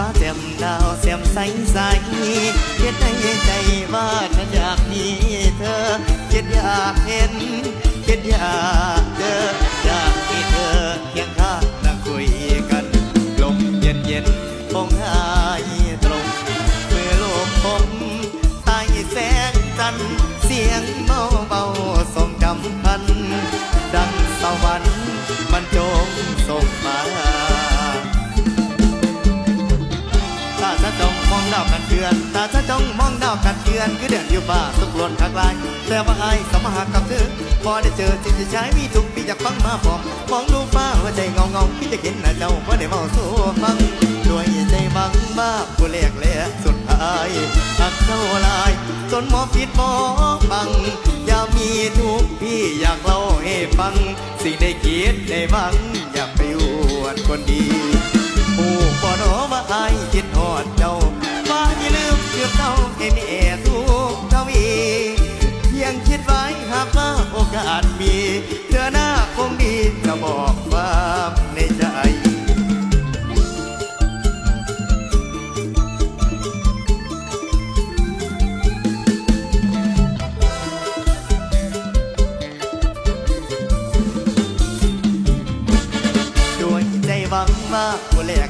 ฟ้าแจ่มดาวแจ่มใสใสเห็นในใจว่าฉันอยากมีเธอเห็นอยากเห็นเห็นอยากเจออยากมีเธอเคียงข้างนั่งคุยกันลมเย็นเย็นคงหายตรงเมื่อลมผมใต้แสงจันทร์เสียงเบาเบา ดาวกันเดือนตาจะจ้องมองดาวกันเดือนคือเดือนอยู่ป่าสุกลนข้างลาย แต่ว่าไอ้สมหากับเธอพอได้เจอจิตใจมีทุกปีจากฟังมาพอมองดูฟ้าหัวใจเงาเงาพี่จะเห็นหน้าเจ้าพอได้เมาสู้ฟังด้วยใจบังบ้าผู้แรกและสุดท้ายหักเท่าลายจนหมอผิดหมอบังอย่ามีทุกพี่อยากเล่าให้ฟัง สิ่งได้คิดได้หวังอยากไปอวดคนดี หากว่าโอกาสมีเธอหน้าคงดีจะบอกความในใจด้วยใจหวังว่าผู้แรก